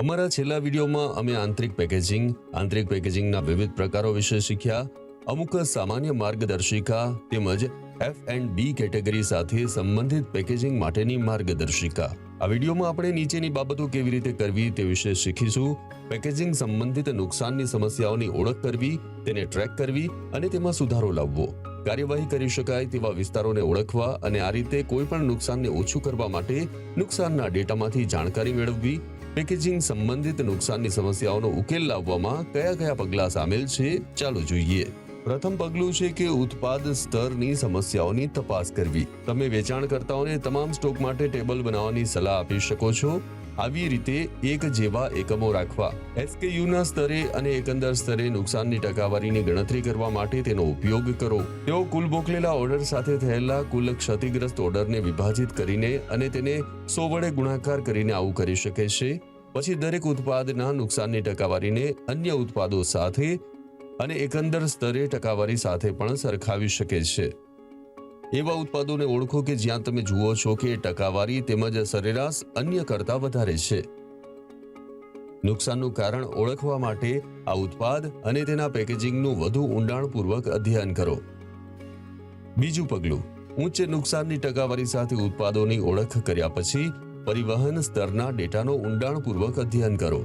અમારા છેલ્લા વિડીયોમાં અમે આંતરિક પેકેજિંગ, આંતરિક પેકેજિંગના વિવિધ પ્રકારો વિશે શીખ્યા, અમુક સામાન્ય માર્ગદર્શિકા તેમજ એફ એન્ડ બી કેટેગરી સાથે સંબંધિત પેકેજિંગ માટેની માર્ગદર્શિકા. આ વિડીયોમાં આપણે નીચેની બાબતો કેવી રીતે કરવી તે વિશે શીખીશું, પેકેજિંગ સંબંધિત નુકસાનની સમસ્યાઓની ઓળખ કરવી, તેને ટ્રેક કરવી અને તેમાં સુધારો લાવવો. કાર્યવાહી કરી શકાય તેવા વિસ્તારોને ઓળખવા અને આ રીતે કોઈ પણ નુકસાનને ઓછું કરવા માટે નુકસાનના ડેટામાંથી જાણકારી મેળવવી પેકેજિંગ સંબંધિત નુકસાનની સમસ્યાઓનો ઉકેલ લાવવામાં કયા કયા પગલાં સામેલ છે? ચાલો જોઈએ. પ્રથમ પગલું છે કે ઉત્પાદ સ્તરની સમસ્યાઓની તપાસ કરવી. તમે વેચાણકર્તાઓને તમામ સ્ટોક માટે ટેબલ બનાવવાની સલાહ આપી શકો છો. આવી રીતે એક જેવા એકમો રાખવા. એસકેયુના સ્તરે અને એકંદર સ્તરે નુકસાનની ટકાવારીની ગણતરી કરવા માટે તેનો ઉપયોગ કરો. તેઓ કુલ મોકલેલા ઓર્ડર સાથે થયેલા કુલ ક્ષતિગ્રસ્ત ઓર્ડરને વિભાજિત કરીને અને તેને સો વડે ગુણાકાર કરીને આવું કરી શકે છે. પછી દરેક ઉત્પાદના નુકસાનની ટકાવારીને અન્ય ઉત્પાદો સાથે અને એકંદર સ્તરે ટકાવારી સાથે પણ સરખાવી શકે છે. એવા ઉત્પાદોને ઓળખો કે જ્યાં તમે જુઓ છો કે ટકાવારી તેમજ સરેરાશ અન્ય કરતા વધારે છે. નુકસાનનું કારણ ઓળખવા માટે આ ઉત્પાદ અને તેના પેકેજિંગનું વધુ ઊંડાણપૂર્વક અધ્યયન કરો. બીજું પગલું, ઉચ્ચ નુકસાનની ટકાવારી સાથે ઉત્પાદોની ઓળખ કર્યા પછી પરિવહન સ્તરના ડેટાનો ઊંડાણપૂર્વક અધ્યયન કરો.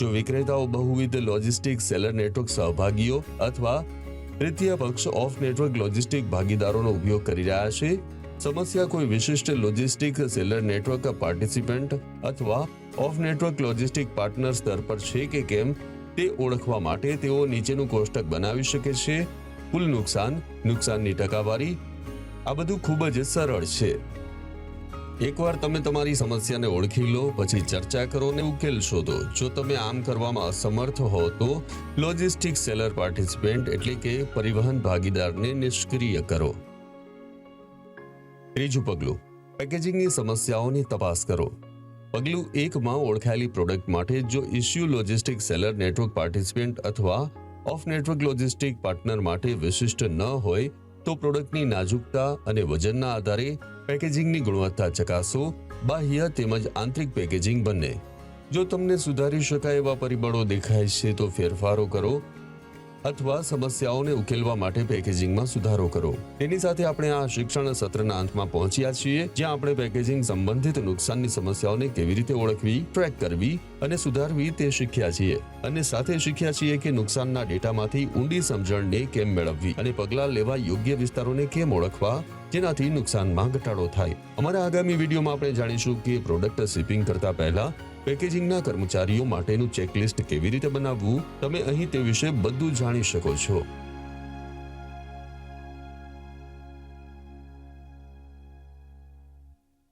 જો વિક્રેતાઓ બહુવિધ લોજિસ્ટિક સેલર નેટવર્ક સહભાગીઓ અથવા તૃતીય પક્ષ ઓફ નેટવર્ક લોજિસ્ટિક ભાગીદારોનો ઉપયોગ કરી રહ્યા છે, સમસ્યા કોઈ વિશિષ્ટ લોજિસ્ટિક, સેલર નેટવર્ક પાર્ટિસિપન્ટ અથવા ઓફ નેટવર્ક લોજિસ્ટિક પાર્ટનર સ્તર પર છે કે કેમ તે ઓળખવા માટે તેઓ નીચેનું કોષ્ટક બનાવી શકે છે. કુલ નુકસાન, નુકસાનની ટકાવારી આ બધું ખૂબ જ સરળ છે. એકવાર તમે તમારી સમસ્યાને ઓળખી લો, પછી ચર્ચા કરો ને ઉકેલ શોધો. જો તમે આમ કરવામાં અસમર્થ હો, તો લોજિસ્ટિક સેલર પાર્ટિસિપેન્ટ એટલે કે પરિવહન ભાગીદારને નિષ્ક્રિય કરો. ત્રીજું પગલું, પેકેજિંગની સમસ્યાઓની તપાસ કરો. પગલું એકમાં ઓળખાયેલી પ્રોડક્ટ માટે જો issue logistic seller network participant અથવા ઓફ નેટવર્ક લોજિસ્ટિક પાર્ટનર માટે વિશિષ્ટ ન હોય તો પ્રોડક્ટની નાજુકતા અને વજનના આધારે પેકેજિંગની ગુણવત્તા ચકાસો. બાહ્ય તેમજ આંતરિક પેકેજિંગ બંને. જો તમને સુધારી શકાય એવા પરિબળો દેખાય છે તો ફેરફારો કરો. અથવા સમસ્યાઓને ઉકેલવા માટે પેકેજિંગમાં સુધારો કરો. તેની સાથે આપણે આ શિક્ષણ સત્રના અંતમાં પહોંચ્યા છીએ, જ્યાં આપણે પેકેજિંગ સંબંધિત નુકસાનની સમસ્યાઓને કેવી રીતે ઓળખવી, ટ્રેક કરવી અને સુધારવી તે શીખ્યા છીએ. અને સાથે શીખ્યા છીએ કે નુકસાનના ડેટામાંથી ઊંડી સમજણને કેમ મેળવવી અને પગલાં લેવા યોગ્ય વિસ્તારોને કેમ ઓળખવા, જેનાથી નુકસાનમાં ઘટાડો થાય. અમારા આગામી વિડીયોમાં આપણે જાણીશું કે પ્રોડક્ટ શિપિંગ કરતા પહેલા પેકેજિંગના કર્મચારીઓ માટેનું ચેકલિસ્ટ કેવી રીતે બનાવવું, તમે અહીં તે વિશે બધું જાણી શકો છો.